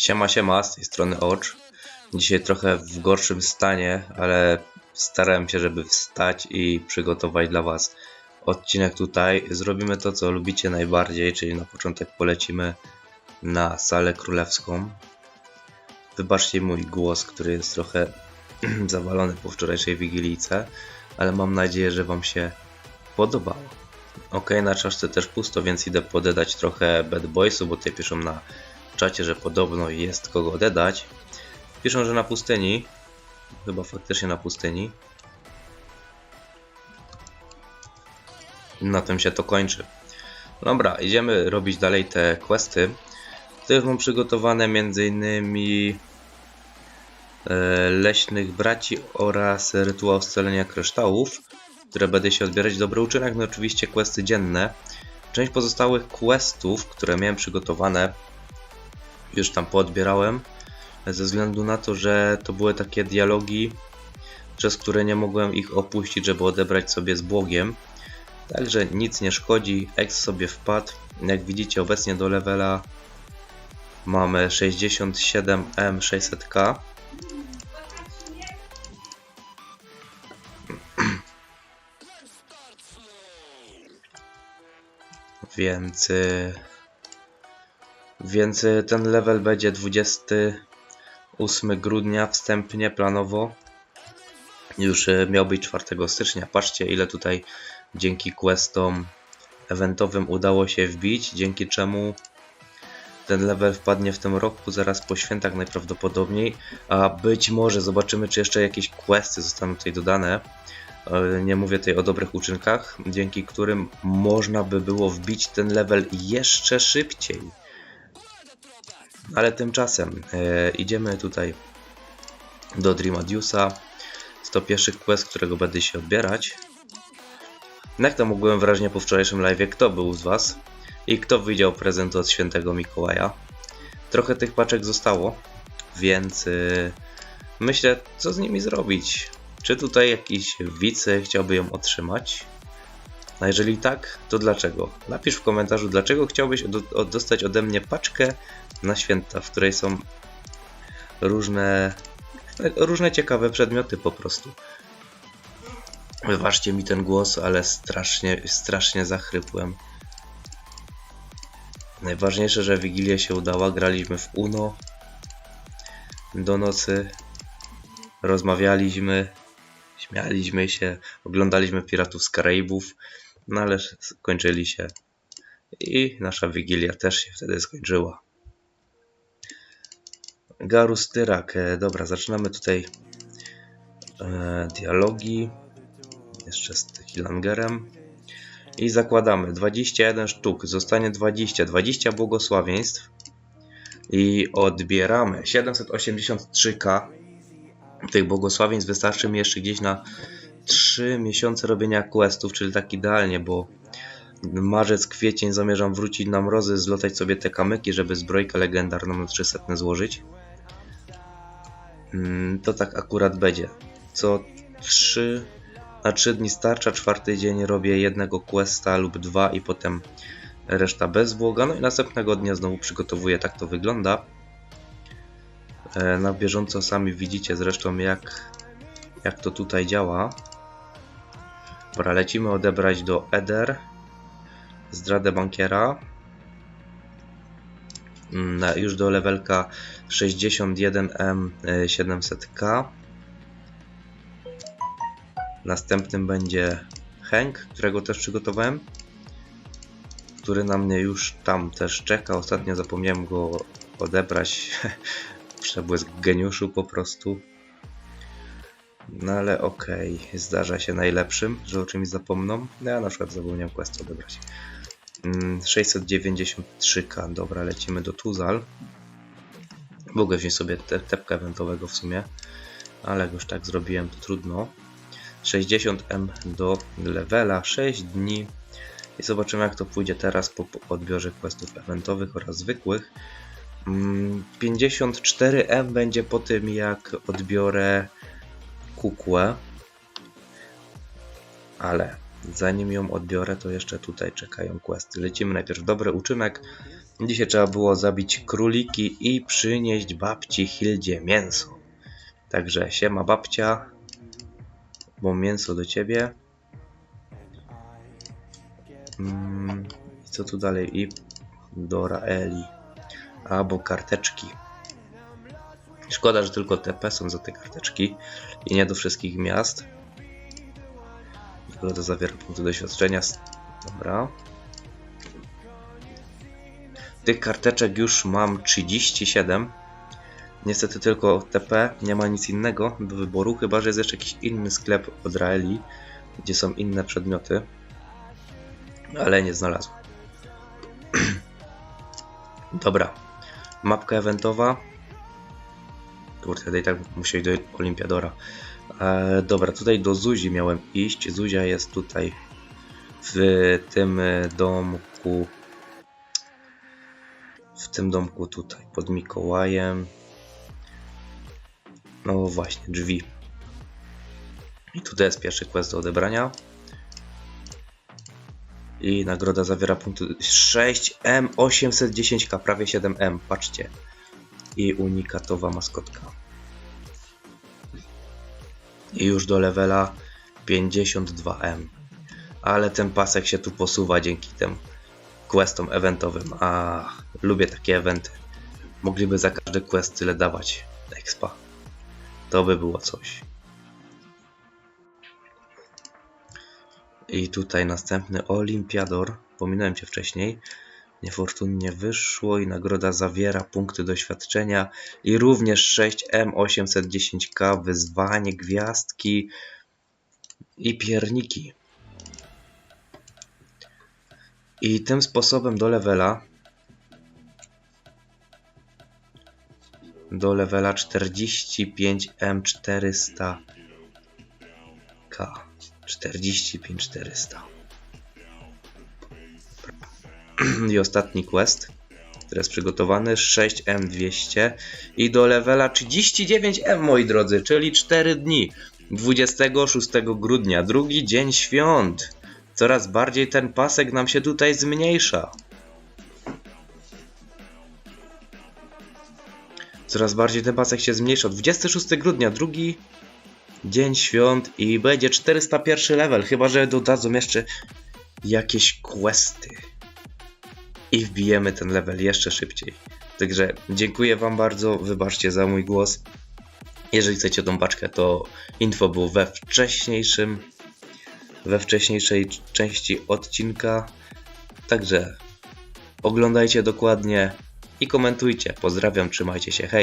Siema, siema, z tej strony Ocz. Dzisiaj trochę w gorszym stanie, ale starałem się, żeby wstać i przygotować dla Was odcinek tutaj. Zrobimy to, co lubicie najbardziej, czyli na początek polecimy na salę królewską. Wybaczcie mój głos, który jest trochę zawalony po wczorajszej wigilijce, ale mam nadzieję, że Wam się podobało. Ok, na czaszce też pusto, więc idę podedać trochę Bad Boysu, bo tutaj piszą na czacie, że podobno jest kogo dodać. Piszą, że na pustyni. Chyba faktycznie na pustyni. Na tym się to kończy. Dobra, idziemy robić dalej te questy. Tutaj mam przygotowane m.in. E, leśnych braci oraz rytuał scalenia kryształów, które będę się odbierać. Dobry uczynek, no oczywiście questy dzienne. Część pozostałych questów, które miałem przygotowane, już tam poodbierałem, ze względu na to, że to były takie dialogi, przez które nie mogłem ich opuścić, żeby odebrać sobie z Błogiem. Także nic nie szkodzi, X sobie wpadł. Jak widzicie obecnie do levela mamy 67M600K. Więc y, więc y, ten level będzie 28 grudnia wstępnie, planowo. Już y, miał być 4 stycznia. Patrzcie ile tutaj dzięki questom eventowym udało się wbić, dzięki czemu ten level wpadnie w tym roku, zaraz po świętach najprawdopodobniej, a być może zobaczymy, czy jeszcze jakieś questy zostaną tutaj dodane. E, Nie mówię tutaj o dobrych uczynkach, dzięki którym można by było wbić ten level jeszcze szybciej. Ale tymczasem e, idziemy tutaj do Dreamadiusa. Jest to pierwszy quest, którego będę się odbierać. Jak to mogłem wrażenie po wczorajszym live, kto był z Was i kto widział prezent od świętego Mikołaja. Trochę tych paczek zostało, więc e, myślę, co z nimi zrobić. Czy tutaj jakiś wice chciałby ją otrzymać? A jeżeli tak, to dlaczego? Napisz w komentarzu, dlaczego chciałbyś od, dostać ode mnie paczkę na święta, w której są różne, różne ciekawe przedmioty po prostu. Wybaczcie mi ten głos, ale strasznie, strasznie zachrypłem. Najważniejsze, że Wigilia się udała, graliśmy w Uno do nocy, rozmawialiśmy, śmialiśmy się, oglądaliśmy Piratów z Karaibów, no ale skończyli się i nasza Wigilia też się wtedy skończyła. Garus Tyrak. E, Dobra, zaczynamy tutaj e, dialogi. Jeszcze z Hilangerem. I zakładamy 21 sztuk. Zostanie 20. 20 błogosławieństw. I odbieramy 783k. Tych błogosławieństw wystarczy mi jeszcze gdzieś na 3 miesiące robienia questów, czyli tak idealnie, bo marzec, kwiecień zamierzam wrócić na mrozy, zlotać sobie te kamyki, żeby zbrojkę legendarną na 300 złożyć. Mm, To tak akurat będzie. Co 3 na 3 dni starcza, czwarty dzień robię jednego questa lub dwa i potem reszta bez błoga. No i następnego dnia znowu przygotowuję, tak to wygląda. E, Na bieżąco sami widzicie zresztą jak, jak to tutaj działa. Dobra, lecimy odebrać do Eder zdradę bankiera. Mm, już do levelka 61M700K. Następnym będzie Hank, którego też przygotowałem. Który na mnie już tam też czeka. Ostatnio zapomniałem go odebrać. Przebłysk geniuszu po prostu. No ale okej, zdarza się najlepszym, że o czymś zapomną. No ja na przykład zapomniałem quest odebrać. Mm, 693k, dobra, lecimy do Tuzal. Mogę wziąć sobie te, tepkę eventowego w sumie, ale jak już tak zrobiłem, to trudno. 60M do levela, 6 dni i zobaczymy jak to pójdzie teraz po po odbiorze questów eventowych oraz zwykłych. Mm, 54M będzie po tym jak odbiorę kukłę, ale zanim ją odbiorę, to jeszcze tutaj czekają questy. Lecimy najpierw dobry uczynek, Dzisiaj trzeba było zabić króliki i przynieść babci Hildzie mięso. Także siema babcia, bo mięso do ciebie. Mm, co tu dalej? I do Raeli. Albo karteczki. Szkoda, że tylko TP są za te karteczki i nie do wszystkich miast. Tylko to zawiera punkty doświadczenia. Dobra. Tych karteczek już mam 37. Niestety tylko TP, nie ma nic innego do wyboru, chyba że jest jeszcze jakiś inny sklep od Raeli, gdzie są inne przedmioty. Ale nie znalazłem. Dobra. Mapka eventowa. Kurde, i tak iść do Olimpiadora. E, dobra, tutaj do Zuzi miałem iść. Zuzia jest tutaj w tym domku. W tym domku tutaj, pod Mikołajem. No właśnie, drzwi. I tutaj jest pierwszy quest do odebrania. I nagroda zawiera punkty 6M, 810K, prawie 7M, patrzcie. I unikatowa maskotka. I już do levela 52M. Ale ten pasek się tu posuwa dzięki tym questom eventowym. A lubię takie eventy. Mogliby za każdy quest tyle dawać expa. To by było coś. I tutaj następny Olimpiador. Pominąłem cię wcześniej. Niefortunnie wyszło i nagroda zawiera punkty doświadczenia i również 6M810K, wyzwanie, gwiazdki i pierniki. I tym sposobem do levela do levela 45M400K 45400 i ostatni quest, który jest przygotowany 6M200 i do levela 39M moi drodzy, czyli 4 dni 26 grudnia, drugi dzień świąt. Coraz bardziej ten pasek nam się tutaj zmniejsza. Coraz bardziej ten pasek się zmniejsza. 26 grudnia, drugi dzień świąt i będzie 401 level, chyba że dodadzą jeszcze jakieś questy i wbijemy ten level jeszcze szybciej. Także dziękuję Wam bardzo, wybaczcie za mój głos. Jeżeli chcecie tą paczkę, to info było we wcześniejszym, we wcześniejszej części odcinka. Także oglądajcie dokładnie i komentujcie. Pozdrawiam, trzymajcie się, hej!